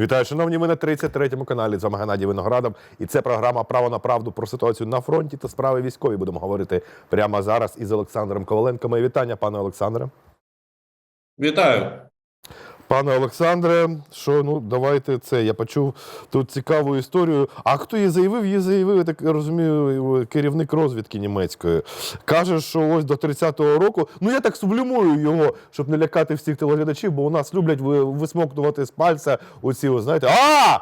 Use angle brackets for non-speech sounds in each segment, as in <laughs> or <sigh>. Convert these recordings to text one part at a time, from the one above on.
Вітаю, шановні, ми на 33-му каналі. З вами Геннадій Виноградов. І це програма Право на правду про ситуацію на фронті та справи військові. Будемо говорити прямо зараз із Олександром Коваленко. Моє вітання, пане Олександре. Вітаю. Пане Олександре, що ну давайте це. Я почув тут цікаву історію. А хто її заявив? Її заявив, я так розумію, керівник розвідки німецької. Каже, що ось до 30-го року. Ну я так сублюмую його, щоб не лякати всіх телеглядачів, бо у нас люблять ви- висмоктувати з пальця оці, ось, знаєте, а!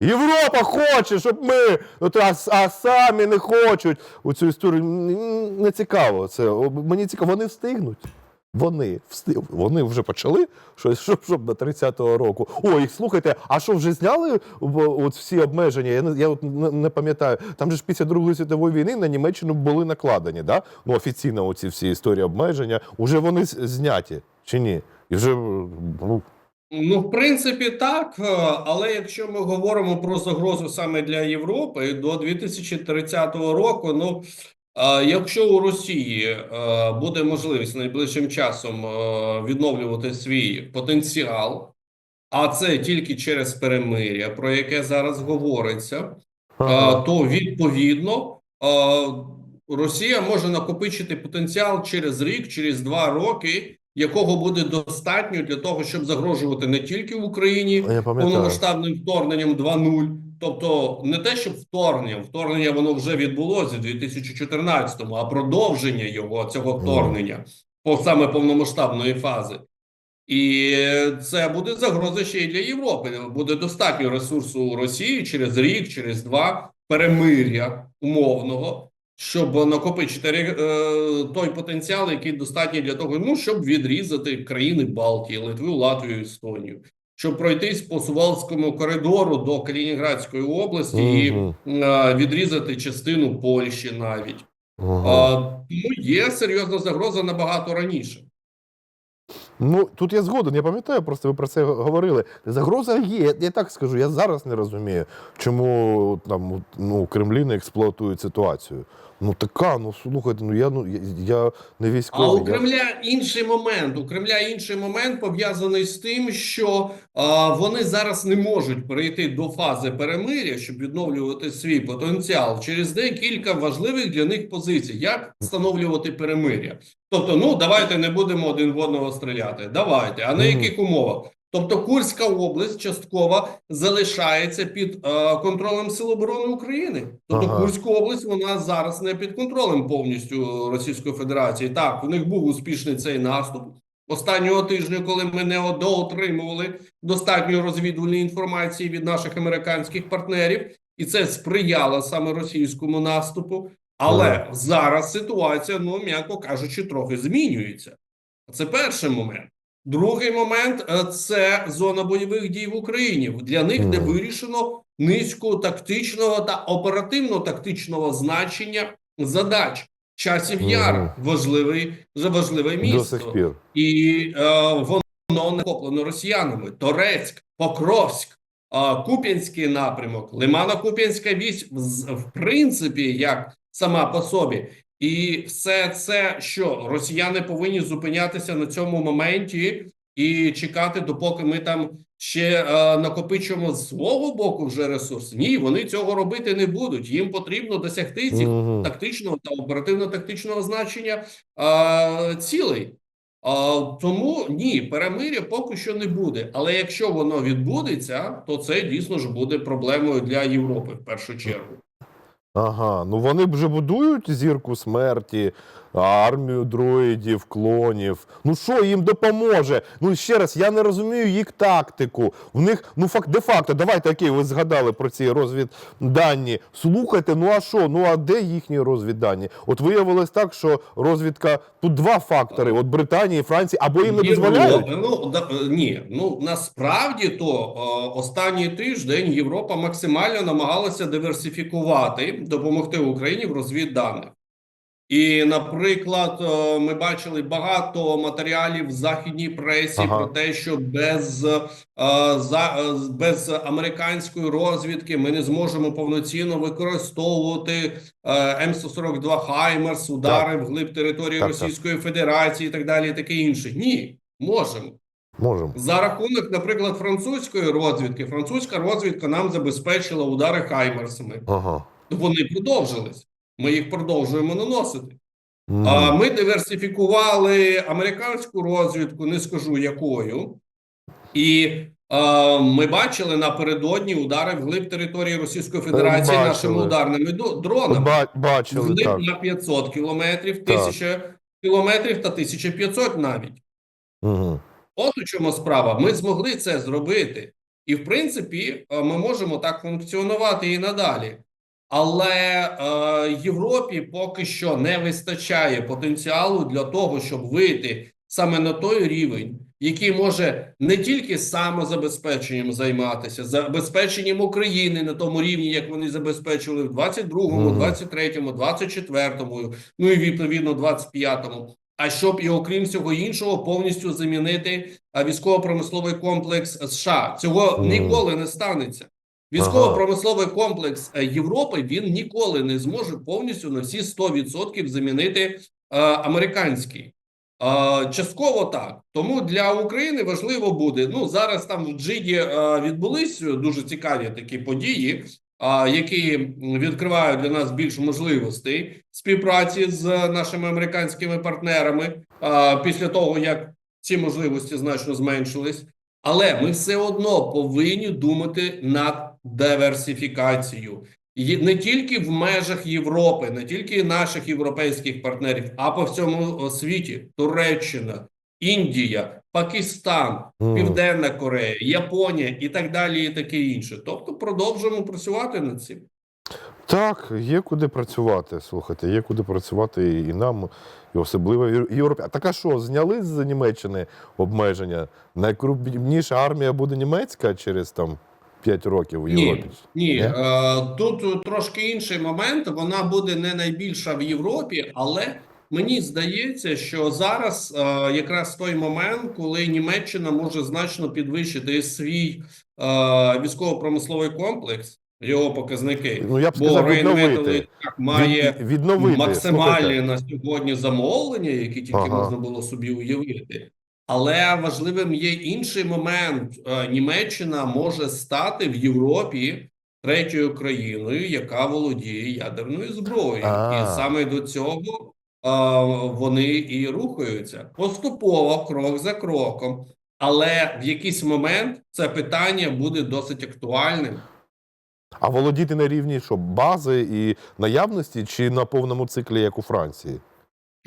Європа хоче, щоб ми, от, а, а самі не хочуть. У цю історію не цікаво. Це мені цікаво, вони встигнуть. Вони вони вже почали щось, щоб, щоб до 30-го року. Ой, слухайте, а що вже зняли от всі обмеження? Я я от не, пам'ятаю. Там же ж після Другої світової війни на Німеччину були накладені, да? Ну офіційно оці всі історії обмеження. Уже вони зняті чи ні? І вже ну, Ну, в принципі, так. е, Але якщо ми говоримо про загрозу саме для Європи до 2030 року, ну якщо у Росії е, буде можливість найближчим часом е, відновлювати свій потенціал, а це тільки через перемиря, про яке зараз говориться, е, ага. то відповідно Росія може накопичити потенціал через рік, через два роки, якого буде достатньо для того, щоб загрожувати не тільки в Україні повномасштабним вторгненням 2.0, тобто не те, щоб вторгнення, вторгнення воно вже відбулося у 2014-му, а продовження його цього вторгнення по саме повномасштабної фази. І це буде загроза ще й для Європи. Буде достатньо ресурсу у Росії через рік, через два перемир'я умовного, щоб накопичити е, той потенціал, який достатній для того, ну щоб відрізати країни Балтії, Литву, Латвію, Естонію, щоб пройтись по Сувалському коридору до Калінінградської області Мгм. і е, відрізати частину Польщі навіть. Ага. А, тому є серйозна загроза набагато раніше. Ну тут я згоден, я пам'ятаю, просто ви про це говорили. Загроза є. Я, я так скажу, я зараз не розумію, чому там ну, Кремлі не експлуатують ситуацію. Ну така, ну слухайте, ну я ну я, я не А у Кремля інший момент. У Кремля інший момент пов'язаний з тим, що а, вони зараз не можуть перейти до фази перемиря, щоб відновлювати свій потенціал через декілька важливих для них позицій. Як встановлювати перемиря? Тобто, ну давайте не будемо один в одного стріляти. Давайте, а на яких умовах? Тобто Курська область частково залишається під е, контролем Сил оборони України. Тобто Ага. Курська область вона зараз не під контролем повністю Російської Федерації. Так, у них був успішний цей наступ останнього тижня, коли ми не доотримували достатньо розвідувальної інформації від наших американських партнерів, і це сприяло саме російському наступу. Але Ага. зараз ситуація, ну м'яко кажучи, трохи змінюється. Це перший момент. Другий момент е, це зона бойових дій в Україні. Для них не вирішено низку тактичного та оперативно-тактичного значення задач. Часів яр важливий важливе місто, і е, воно не охоплено росіянами. Торецьк, Покровськ, е, Куп'янський напрямок, Лимано-Куп'янська вісь, в, в принципі, як сама по собі. І все це, що росіяни повинні зупинятися на цьому моменті і чекати, допоки ми там ще е, накопичуємо з свого боку вже ресурси. Ні, вони цього робити не будуть. Їм потрібно досягти цих Мгм. тактичного та оперативно-тактичного значення а, цілей. А, тому ні, перемиря поки що не буде. Але якщо воно відбудеться, то це дійсно ж буде проблемою для Європи в першу чергу. Ага, ну вони вже будують зірку смерті, армію дроїдів, клонів. Ну що їм допоможе? Ну ще раз, я не розумію їх тактику. В них, ну факт, де-факто, давайте окей, ви згадали про ці розвіддані. Слухайте, ну а що? Ну а де їхні розвіддані? От виявилось так, що розвідка тут два фактори: от Британії, Франції, або їм не дозволяють. Ну да, е, ні, ну насправді то останній тиждень Європа максимально намагалася диверсифікувати, допомогти Україні в розвідданих. І, наприклад, е, ми бачили багато матеріалів в західній пресі Ага. про те, що без, е, за, е, без американської розвідки ми не зможемо повноцінно використовувати е, М142 Хаймерс, удари вглиб території Так, так. Російської Федерації і так далі, і таке інше. Ні, можемо. Можемо. За рахунок, наприклад, французької розвідки, французька розвідка нам забезпечила удари хаймерсами. Ага. Вони продовжились. Ми їх продовжуємо наносити. Мгм. А ми диверсифікували американську розвідку, не скажу якою, і е, ми бачили напередодні удари вглиб території Російської Федерації Бачили. нашими ударними дронами. Ба- бачили Вглиб так. на 500 кілометрів, 1000 кілометрів та 1500 навіть. Угу. От у чому справа. Ми змогли це зробити. І, в принципі, ми можемо так функціонувати і надалі. Але е, Європі поки що не вистачає потенціалу для того, щоб вийти саме на той рівень, який може не тільки самозабезпеченням займатися, забезпеченням України на тому рівні, як вони забезпечили в 22-му, Мгм. 23-му, 24-му, ну і відповідно 25-му. А щоб і окрім всього іншого повністю замінити військово-промисловий комплекс США. Цього ніколи не станеться. Військово-промисловий комплекс е, Європи він ніколи не зможе повністю на всі 100% замінити е, американський. Е, частково так. Тому для України важливо буде. Ну зараз там в Джиді е, відбулись дуже цікаві такі події, а, які відкривають для нас більше можливостей співпраці з нашими американськими партнерами а, після того, як ці можливості значно зменшились. Але ми все одно повинні думати над диверсифікацією. І не тільки в межах Європи, не тільки наших європейських партнерів, а по всьому світі: Туреччина, Індія, Пакистан. Південна Корея, Японія і так далі, і таке інше. Тобто продовжуємо працювати над цим. Так, є куди працювати. Слухайте, є куди працювати і нам, і особливо Європі. А так а що, зняли з Німеччини обмеження? Найкрупніша армія буде німецька через там 5 років у Європі? Ні, Ні? е, тут трошки інший момент. Вона буде не найбільша в Європі, але мені здається, що зараз е, якраз той момент, коли Німеччина може значно підвищити свій е, військово-промисловий комплекс, його показники. Ну я б сказав, Rheinmetall відновити. так має Від- відновити. максимальні Слухайте. на сьогодні замовлення, які тільки Ага. можна було собі уявити. Але важливим є інший момент: Е, Німеччина може стати в Європі третьою країною, яка володіє ядерною зброєю, і саме до цього е, вони і рухаються поступово, крок за кроком. Але в якийсь момент це питання буде досить актуальним. А володіти на рівні що, бази і наявності, чи на повному циклі, як у Франції?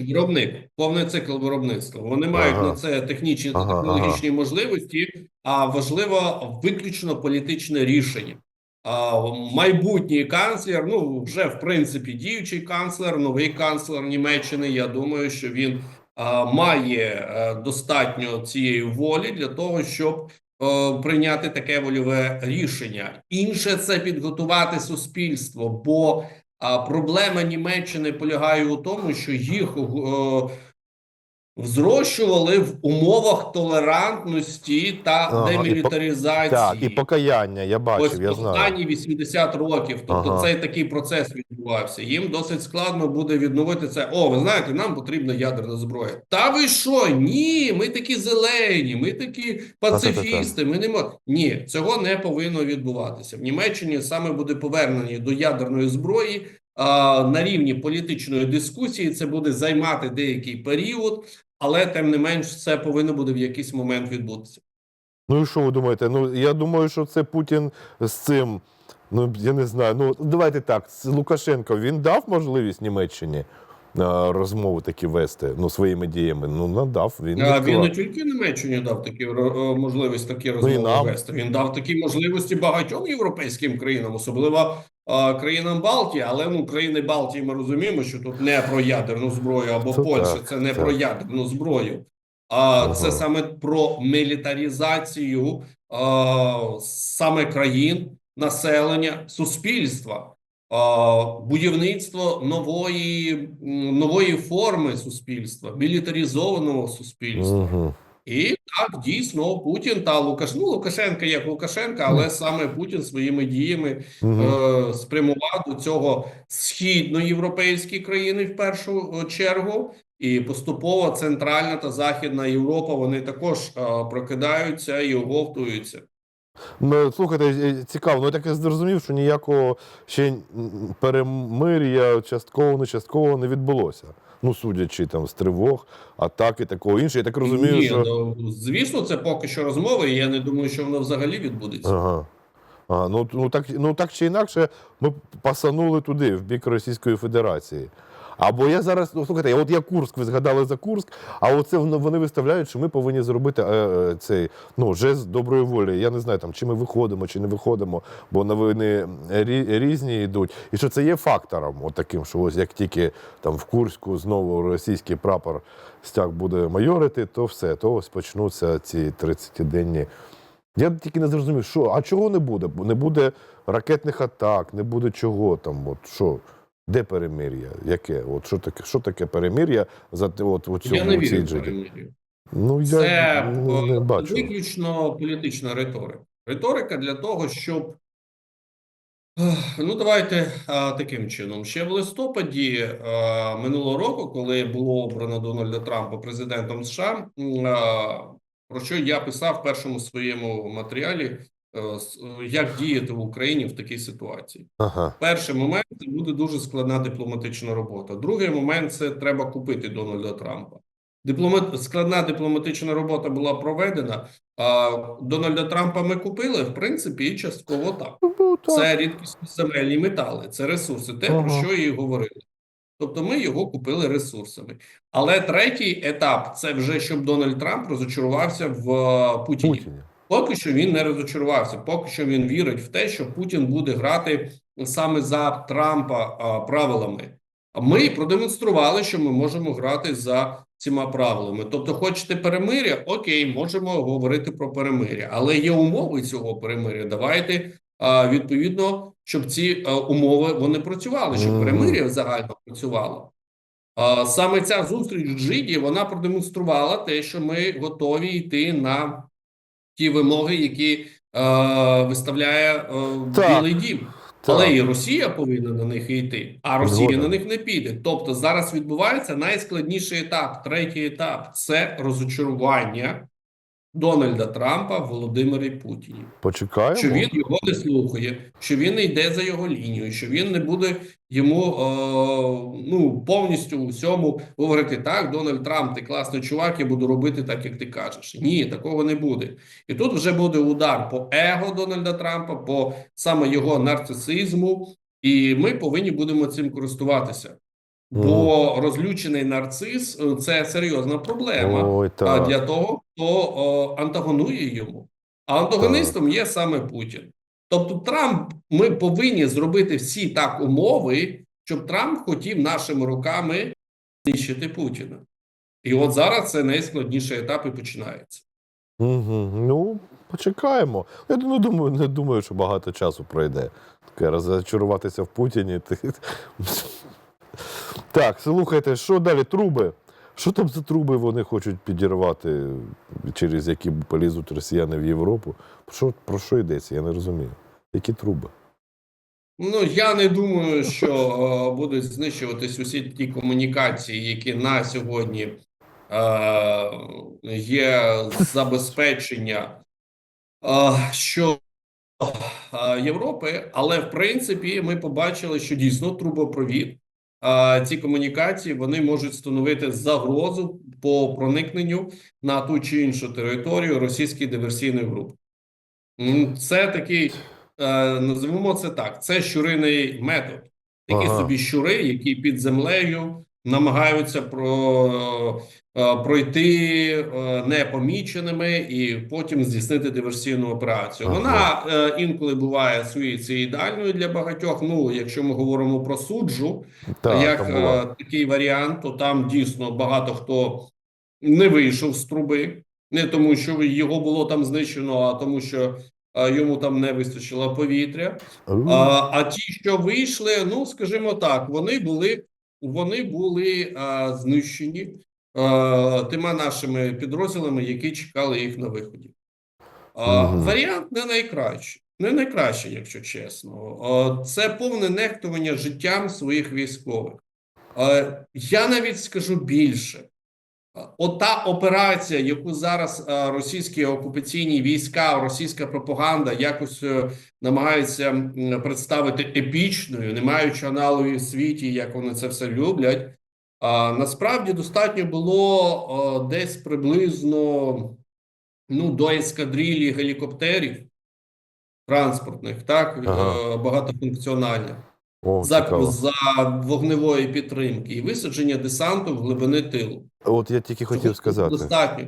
Виробник, повний цикл виробництва. Вони мають Ага. на це технічні та Ага, технологічні можливості, а важливо виключно політичне рішення. А, майбутній канцлер, ну вже в принципі діючий канцлер, новий канцлер Німеччини. Я думаю, що він а, має е, достатньо цієї волі для того, щоб е, прийняти таке вольове рішення. Інше це підготувати суспільство, бо а проблема Німеччини полягає у тому, що їх е, взрощували в умовах толерантності та Ага, демілітаризації. Так, і покаяння, я бачив, Ось я знаю. останні 80 років. Тобто Ага. цей такий процес відбувався. Їм досить складно буде відновити це. О, ви знаєте, нам потрібна ядерна зброя. Та ви що? Ні, ми такі зелені, ми такі пацифісти. Ми не можемо. Ні, цього не повинно відбуватися. В Німеччині саме буде повернення до ядерної зброї. На рівні політичної дискусії це буде займати деякий період, але тим не менш це повинно буде в якийсь момент відбутися. Ну і що ви думаєте? Ну я думаю, що це Путін з цим. Ну я не знаю. Ну давайте так. Лукашенко він дав можливість Німеччині розмови такі вести ну своїми діями. Ну надав. Він А. Він не тільки Німеччині дав такі можливість такі Ну, розмови нам. вести. Він дав такі можливості багатьом європейським країнам, особливо країнам Балтії. Але ну країни Балтії ми розуміємо, що тут не про ядерну зброю або Це Польща, так, це не так. про ядерну зброю. А Ага. це саме про мілітарізацію е, саме країн, населення, суспільства. а, Будівництво нової, нової форми суспільства, мілітаризованого суспільства. Угу. І так дійсно Путін та Лукаш... ну, Лукашенка як Лукашенка, але саме Путін своїми діями Угу. е, спрямував до цього східноєвропейські країни в першу е, чергу, І поступово Центральна та Західна Європа вони також е, прокидаються і оговтуються. Ну, слухайте, е, цікаво, ну я так і зрозумів, що ніякого ще перемир'я частково, не частково не відбулося. Ну, судячи там з тривог, атаки, такого іншого. Я так розумію, Ні, що. ну, звісно, це поки що розмови, і я не думаю, що воно взагалі відбудеться. Ага. А, ну, ну, так, ну так чи інакше, ми пасанули туди, в бік Російської Федерації. Або я зараз, ну слухайте, от я Курск, ви згадали за Курск, а оце вони виставляють, що ми повинні зробити е, е, цей ну, жест доброї волі. Я не знаю, там, чи ми виходимо, чи не виходимо, бо новини рі, різні йдуть. І що це є фактором, от таким, що ось як тільки там в Курську знову російський прапор стяг буде майорити, то все, то ось почнуться ці 30-денні я тільки не зрозумів, що, а чого не буде? Не буде ракетних атак, не буде чого там. От що? Де перемир'я? Яке? От що таке, що таке перемир'я за от, у цьому Я не у цій вірю в. Ну я Це не, не е, бачу. виключно політична риторика. Риторика для того, щоб ну давайте е, таким чином. Ще в листопаді е, минулого року, коли було обрано Дональда Трампа президентом США, е, про що я писав в першому своєму матеріалі, як діяти в Україні в такій ситуації. Ага. Перший момент це буде дуже складна дипломатична робота. Другий момент це треба купити Дональда Трампа. Дипломат... Складна дипломатична робота була проведена. А Дональда Трампа ми купили, в принципі, і частково так. Ну. Це рідкісні земельні метали, це ресурси, те, про що і говорили. Тобто ми його купили ресурсами. Але третій етап це вже щоб Дональд Трамп розочарувався в е, Путіні. Путіні. Поки що він не розочарувався. Поки що він вірить в те, що Путін буде грати саме за Трампа а, правилами. А ми продемонстрували, що ми можемо грати за цими правилами. Тобто, хочете перемиря? Окей, можемо говорити про перемиря, але є умови цього перемиря. Давайте а, відповідно, щоб ці а, умови вони працювали, щоб перемиря загально працювало. А, Саме ця зустріч в Джиді вона продемонструвала те, що ми готові йти на ті вимоги, які е, виставляє е, Так. Білий Дім. Так. Але і Росія повинна на них йти, а Росія Згодом. на них не піде. Тобто зараз відбувається найскладніший етап, третій етап це розочарування Дональда Трампа в Володимирі Путіні. Почекаємо. Що він його не слухає, що він не йде за його лінією, що він не буде йому е, ну повністю у всьому говорити так. Дональд Трамп, ти класний чувак, я буду робити так, як ти кажеш. Ні, такого не буде. І тут вже буде удар по его Дональда Трампа, по саме його нарцисизму, і ми повинні будемо цим користуватися. Бо розлючений нарцис е, це серйозна проблема Ой, так. для того, хто о, антагонує йому. А антагоністом є саме Путін. Тобто, Трамп ми повинні зробити всі так умови, щоб Трамп хотів нашими руками знищити Путіна. І от зараз це найскладніший етап і починається. Угу. Ну, почекаємо. Я не думаю, не думаю, що багато часу пройде. Таке розчаруватися в Путіні. Ти... Так, слухайте, що далі? Труби. Що там за труби вони хочуть підірвати, через які полізуть росіяни в Європу? Про що, про що йдеться? Я не розумію. Які труби? Ну я не думаю, що е, будуть знищуватись усі ті комунікації, які на сьогодні е, є забезпечення е, що е, Європи, але в принципі ми побачили, що дійсно трубопровід. Ці комунікації вони можуть становити загрозу по проникненню на ту чи іншу територію російської диверсійних груп. Це такий е, називаємо це так: це щуриний метод. Такі Ага. собі щури, які під землею намагаються про, пройти е, непоміченими і потім здійснити диверсійну операцію. Ага. Вона е, інколи буває суїцидальною для багатьох. Ну, якщо ми говоримо про суджу, Так, як е, такий варіант, то там дійсно багато хто не вийшов з труби, не тому, що його було там знищено, а тому, що е, йому там не вистачило повітря. А, а ті, що вийшли, ну скажімо так, вони були вони були а, знищені тима нашими підрозділами, які чекали їх на виході. Мгм. Варіант не найкращий, не найкращий, якщо чесно. Це повне нехтування життям своїх військових. Е, Я навіть скажу більше. Е, Ота операція, яку зараз е, російські окупаційні війська, російська пропаганда якось е, намагається представити епічною, не маючи аналогів в світі, як вони це все люблять. А насправді достатньо було е, десь приблизно ну, до ескадрилі гелікоптерів транспортних, так, Ага. е, багатофункціональних О, за, цікаво. за вогневої підтримки і висадження десанту в глибини тилу. От я тільки хотів Цього сказати. достатньо.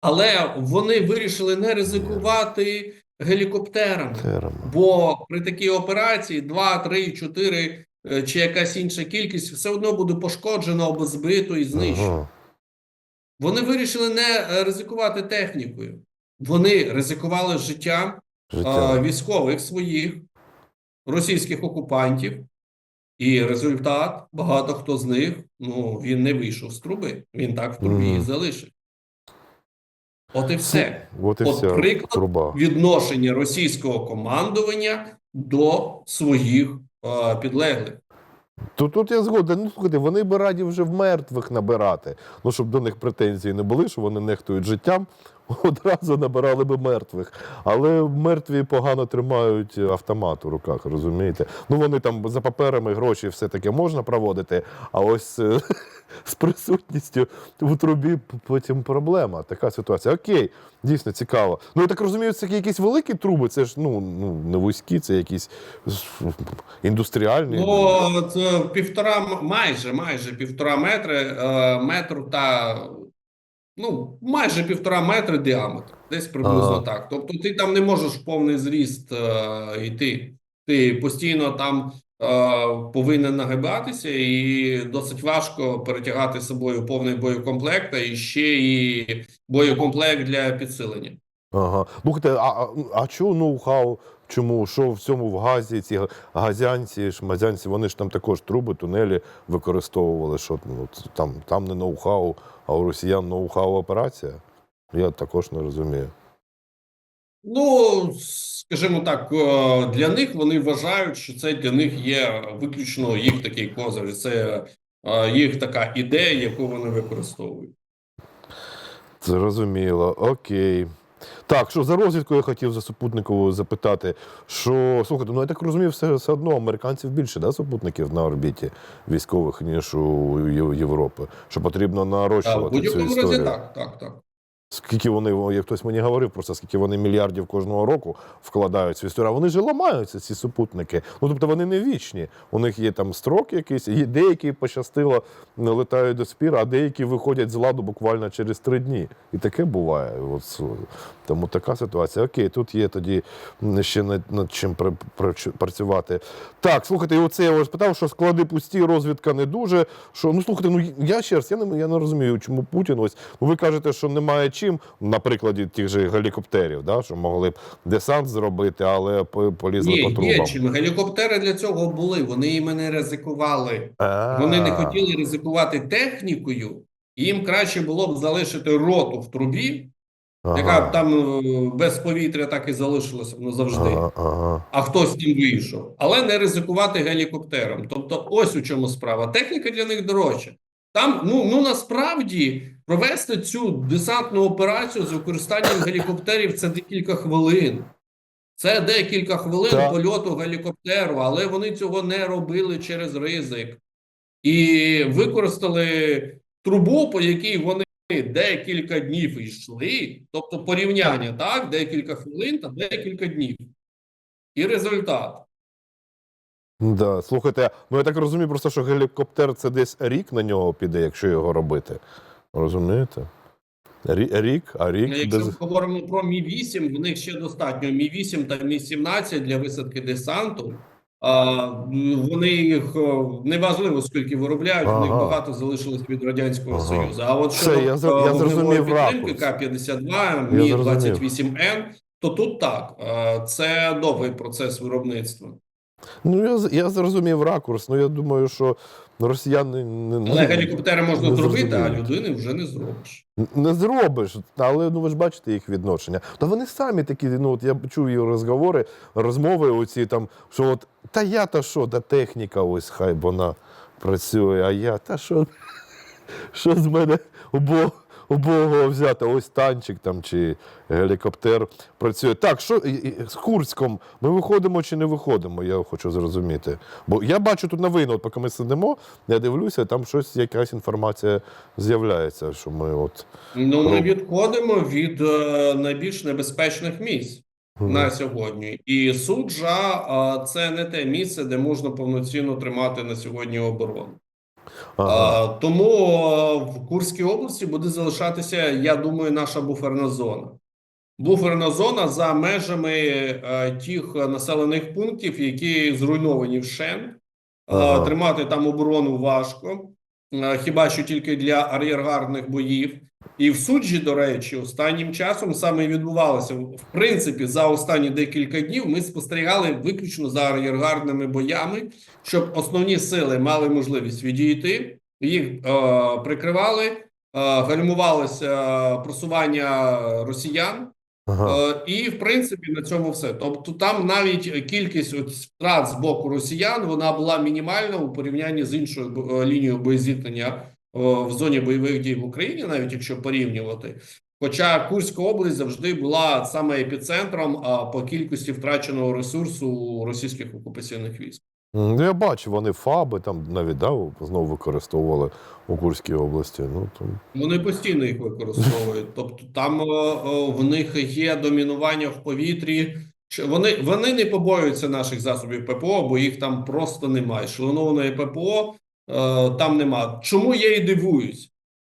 Але вони вирішили не ризикувати гелікоптерами. Терема. Бо при такій операції 2, 3, 4 е, чи якась інша кількість все одно буде пошкоджено або збито і знищено. Ага. Вони вирішили не е, ризикувати технікою. Вони ризикували життям е, Життя. військових своїх російських окупантів, і результат багато хто з них ну він не вийшов з труби. Він так в трубі і залишив. От і все. От і От вся приклад труба. Відношення російського командування до своїх е, підлеглих. То тут я згоден. Ну, слухайте, вони би раді вже в мертвих набирати. Ну, щоб до них претензій не були, що вони нехтують життям, одразу набирали би мертвих. Але мертві погано тримають автомат у руках, розумієте? Ну, вони там за паперами гроші все таке можна проводити, а ось е, <laughs> з присутністю в трубі потім проблема. Така ситуація. Окей, дійсно цікаво. Ну, я так розумію, це якісь великі труби, це ж ну, ну не вузькі, це якісь індустріальні. Ну, от, е, півтора, майже, майже півтора метри, е, метр та ну, майже півтора метри діаметр. Десь приблизно Ага. так. Тобто ти там не можеш в повний зріст е, йти. Ти постійно там е, повинен нагибатися, і досить важко перетягати з собою повний боєкомплект, а і ще і боєкомплект для підсилення. Ага. Слухайте, а, а, а чого ноу-хау? Чому? Що в цьому в газі, ці газянці, шмазянці, вони ж там також труби, тунелі використовували. Що, ну, там, там не ноу-хау, а у росіян ноу-хау операція? Я також не розумію. Ну, скажімо так, е, для них вони вважають, що це для них є виключно їх такий козир, це е, їх така ідея, яку вони використовують. Зрозуміло, окей. Так, що за розвідку я хотів за супутникову запитати, що слухайте, ну я так розумію, все, все одно американців більше, да, супутників на орбіті військових, ніж у Європи. Що потрібно нарощувати. цю будь-якому разі так, так, так. Скільки вони, як хтось мені говорив просто, скільки вони мільярдів кожного року вкладають в історію. Вони ж ламаються, ці супутники. Ну тобто вони не вічні. У них є там строк якийсь, і деякі пощастило летають до спір, а деякі виходять з ладу буквально через три дні. І таке буває. От, тому така ситуація. Окей, тут є тоді ще над, над чим пр- пр- працювати. Так, слухайте, оце я вас питав, що склади пусті, розвідка не дуже. Що, ну слухайте, ну я ще раз, я не, я не розумію, чому Путін ось. Ну, ви кажете, що немає чим, на прикладі тих же гелікоптерів, да, що могли б десант зробити, але полізли Ні, по є чим. Гелікоптери для цього були, вони іми не ризикували. А. Вони не хотіли ризикувати технікою, їм краще було б залишити роту в трубі, Ага. яка б там е, без повітря так і залишилася ну, завжди. Ага, ага. а хтось з ним вийшов, але не ризикувати гелікоптером. Тобто, ось у чому справа. Техніка для них дорожча. Там ну, ну насправді провести цю десантну операцію з використанням гелікоптерів це декілька хвилин. Це декілька хвилин Так. польоту гелікоптеру, але вони цього не робили через ризик і використали трубу, по якій вони декілька днів йшли. Тобто порівняння, так, декілька хвилин та декілька днів. І результат. Да. Слухайте, ну я так розумію, просто що гелікоптер це десь рік на нього піде, якщо його робити. Розумієте? Рі- Рік, а рік Якщо без... ми говоримо про Мі 8 в них ще достатньо Мі 8 та Мі 17 для висадки десанту. А, вони їх о, неважливо скільки виробляють, у них багато залишилось від радянського Ага. союзу. А от щодо я е, я зрозумів підтримки ракурс. К-52, Мі зрозумів. 28 Н, то тут так е, це довгий процес виробництва. Ну я, я зрозумів ракурс. Ну я думаю, що росіяни не, не, Але гелікоптери можна не зробити, а людини вже не зробиш. Не зробиш, але ну ви ж бачите їх відношення. Та вони самі такі, ну от я чую їх розговори, розмови оці там, що от та я та що, та техніка, ось хай вона працює, а я, та що, <laughs> що з мене убого, убогого взяти? Ось танчик там чи гелікоптер працює. Так, що з Курськом ми виходимо чи не виходимо, я хочу зрозуміти. Бо я бачу тут новини, от поки ми сидимо, я дивлюся, там щось, якась інформація з'являється, що ми от. Ну, ми відходимо від е, найбільш небезпечних місць на сьогодні. І суджа це не те місце, де можна повноцінно тримати на сьогодні оборону. Ага. Тому в Курській області буде залишатися, я думаю, наша буферна зона. Буферна зона за межами е, тих населених пунктів, які зруйновані вщент. Е, Ага. Тримати там оборону важко, хіба що тільки для ар'єргарних боїв. І в суджі, до речі, останнім часом саме відбувалося. В принципі, за останні декілька днів ми спостерігали виключно за ар'єргарними боями, щоб основні сили мали можливість відійти, їх е, прикривали, е, гальмувалося просування росіян. Ага. Е, І в принципі на цьому все. Тобто, там навіть кількість от втрат з боку росіян вона була мінімальна у порівнянні з іншою е, лінією боєзіткнення в зоні бойових дій в Україні, навіть якщо порівнювати. Хоча Курська область завжди була саме епіцентром по кількості втраченого ресурсу російських окупаційних військ. Ну, я бачу, вони ФАБи там навіть да, знову використовували у Курській області. Ну, там... Вони постійно їх використовують. <laughs> Тобто, там е, в них є домінування в повітрі. Вони, вони не побоюються наших засобів ППО, бо їх там просто немає. Шленованої ППО там нема. Чому я і дивуюсь?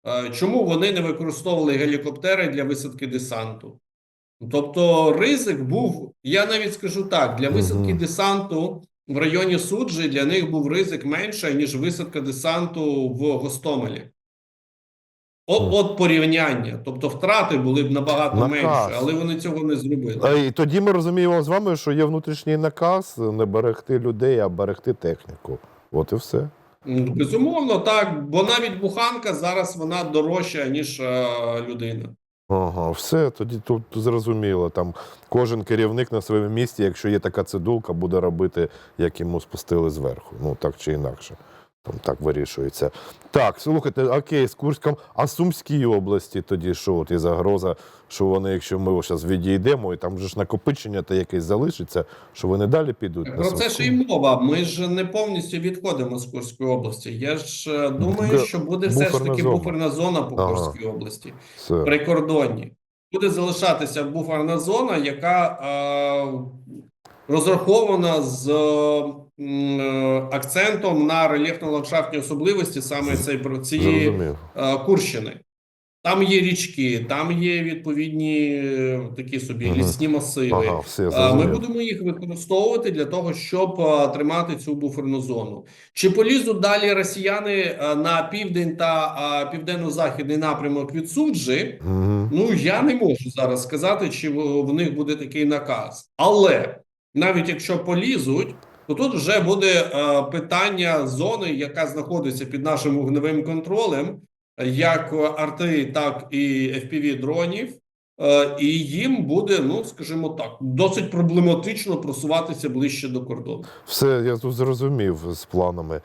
Е, чому вони не використовували гелікоптери для висадки десанту? Тобто, ризик був, я навіть скажу так: для висадки десанту в районі суджі для них був ризик менше, ніж висадка десанту в Гостомелі. От, от порівняння. Тобто втрати були б набагато Наказ. менше, але вони цього не зробили. І тоді ми розуміємо з вами, що є внутрішній наказ не берегти людей, а берегти техніку. От і все. Безумовно, так. Бо навіть буханка зараз вона дорожча, ніж е, людина. Ага, все, тоді тут зрозуміло. Там кожен керівник на своєму місці, якщо є така цидулка, буде робити, як йому спустили зверху. Ну так чи інакше. Там так вирішується. Так, слухайте, окей, з Курськом, а Сумській області тоді що? От і загроза, що вони, якщо ми зараз відійдемо, і там вже ж накопичення та якесь залишиться, що вони далі підуть на Про це ж і мова. Ми ж не повністю відходимо з Курської області. Я ж е, думаю, що буде все ж таки зона. буферна зона по Ага. Курській області. Все. прикордонні. Буде залишатися буферна зона, яка е, розрахована з е, акцентом на рельєфно-ландшафтні особливості саме цей, цієї е, Курщини. Там є річки, там є відповідні е, такі собі Мгм. лісні масиви. Ага, все, Е, Ми будемо їх використовувати для того, щоб е, тримати цю буферну зону. Чи полізуть далі росіяни на південь та південно-західний напрямок від суджі? Мгм. Ну я не можу зараз сказати, чи в, в них буде такий наказ. Але навіть якщо полізуть, то тут вже буде е, питання зони, яка знаходиться під нашим вогневим контролем, як арти, так і fpv дронів. Е, і їм буде, ну скажімо так, досить проблематично просуватися ближче до кордону. Все, я тут зрозумів з планами.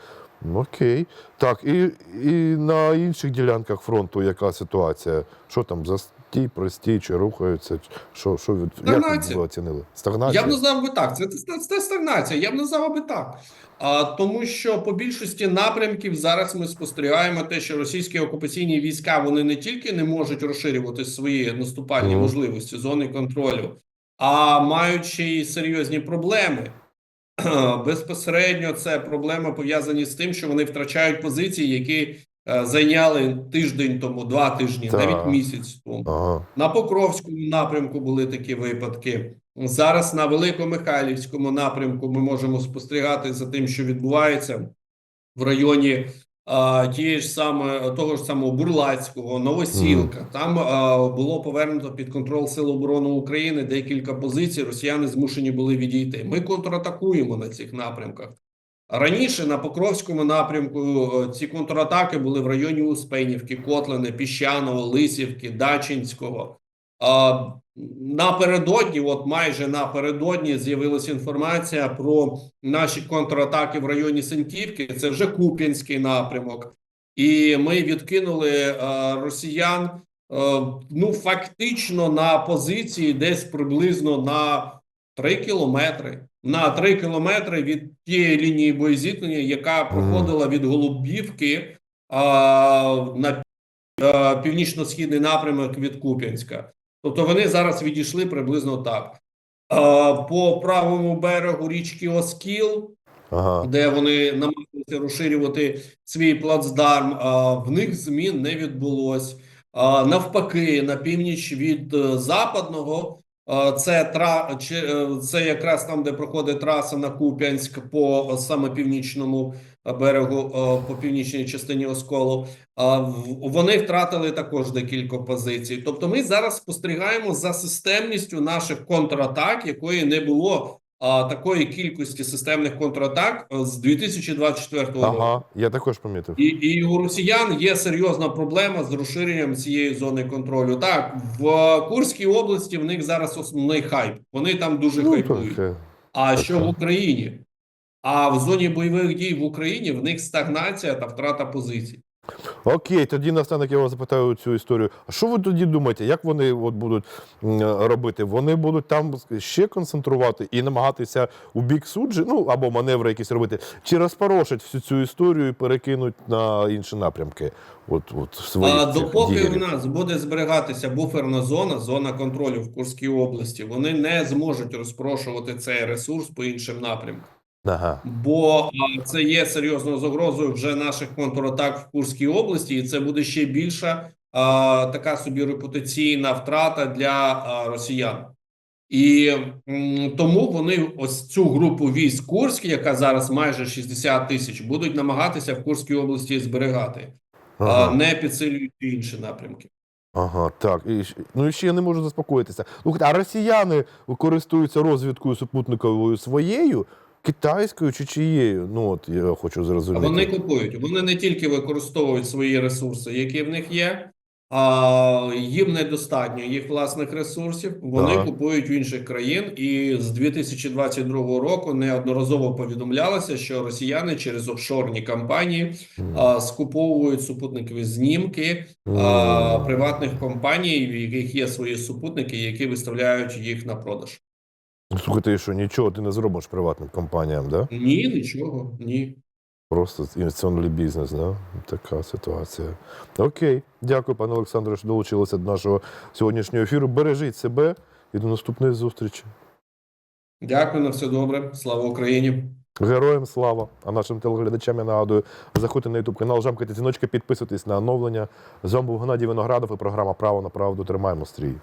Окей. Так, і, і на інших ділянках фронту яка ситуація? Що там, застій, простій, чи рухаються? Що, що від... Як ви оцінили? Стагнація? Я б назвав би так. Це, це, це стагнація. Я б назвав би так. А, тому що по більшості напрямків зараз ми спостерігаємо те, що російські окупаційні війська вони не тільки не можуть розширювати свої наступальні Мгм. можливості зони контролю, а ще й серйозні проблеми. <clears throat> Безпосередньо це проблеми пов'язані з тим, що вони втрачають позиції, які зайняли тиждень тому, два тижні, Так. навіть місяць тому. Ага. На Покровському напрямку були такі випадки. Зараз на Великомихайлівському напрямку ми можемо спостерігати за тим, що відбувається в районі а, тієї ж саме того ж самого Бурлацького, Новосілка. Там а, було повернуто під контроль Сил оборони України декілька позицій. Росіяни змушені були відійти. Ми контратакуємо на цих напрямках. Раніше на Покровському напрямку е, ці контратаки були в районі Успенівки, Котлини, Піщаного, Лисівки, Дачинського. Напередодні, от майже напередодні, з'явилася інформація про наші контратаки в районі Сентівки. Це вже Куп'янський напрямок, і ми відкинули е, росіян. е, Ну, фактично на позиції десь приблизно на 3 кілометри. На 3 кілометри від тієї лінії боєзіткнення, яка проходила від Голубівки а, на е, північно-східний напрямок від Куп'янська. Тобто вони зараз відійшли приблизно так. Е, По правому берегу річки Оскіл, Ага. де вони намагалися розширювати свій плацдарм, а, в них змін не відбулось. А, Навпаки, на північ від е, западного, а, це тра е, це якраз там, де проходить траса на Куп'янськ по е, саме північному е, берегу, е, по північній частині Осколу. Вони втратили також декілька позицій. Тобто, ми зараз спостерігаємо за системністю наших контратак, якої не було такої кількості системних контратак е, з 2024 року. Ага, я також помітив. І, і у росіян є серйозна проблема з розширенням цієї зони контролю. Так, в Курській області в них зараз основний хайп. Вони там дуже Ну, хайпують. так, е, А що в Україні? А в зоні бойових дій в Україні в них стагнація та втрата позицій. Окей, тоді настанок я вас запитаю цю історію. А що ви тоді думаєте, як вони от будуть робити? Вони будуть там ще концентрувати і намагатися у бік суджі, ну або маневри якісь робити, чи розпорошать всю цю історію і перекинуть на інші напрямки? От, от свої А допоки в діярів? нас буде зберігатися буферна зона, зона контролю в Курській області, вони не зможуть розпрошувати цей ресурс по іншим напрямкам. Ага. Бо це є серйозною загрозою вже наших контратак в Курській області, і це буде ще більша а, така собі репутаційна втрата для а, росіян. І м, тому вони ось цю групу військ Курськ, яка зараз майже 60 тисяч, будуть намагатися в Курській області зберігати, а не підсилюючи інші напрямки. Ага, так. І, ну і ще я не можу заспокоїтися. Слухайте, а росіяни користуються розвідкою супутниковою своєю, китайською чи чиєю? Ну от я хочу зрозуміти. вони купують. Вони не тільки використовують свої ресурси, які в них є, а їм недостатньо їх власних ресурсів. Вони Ага. купують в інших країн. І з 2022 року неодноразово повідомлялося, що росіяни через офшорні компанії а, скуповують супутникові знімки а, приватних компаній, в яких є свої супутники, які виставляють їх на продаж. Ну, Слухайте, що нічого ти не зробиш приватним компаніям, да? Ні, нічого, ні. Просто інвестиційний бізнес, да? Така ситуація. Окей, дякую, пане Олександре, що долучилися до нашого сьогоднішнього ефіру. Бережіть себе і до наступної зустрічі. Дякую на все добре. Слава Україні. Героям слава! А нашим телеглядачам я нагадую, заходьте на YouTube канал, жамкайте дзвіночки, підписуйтесь на оновлення. З вами був Геннадій Виноградов і програма Право на правду. Тримаємо стрій.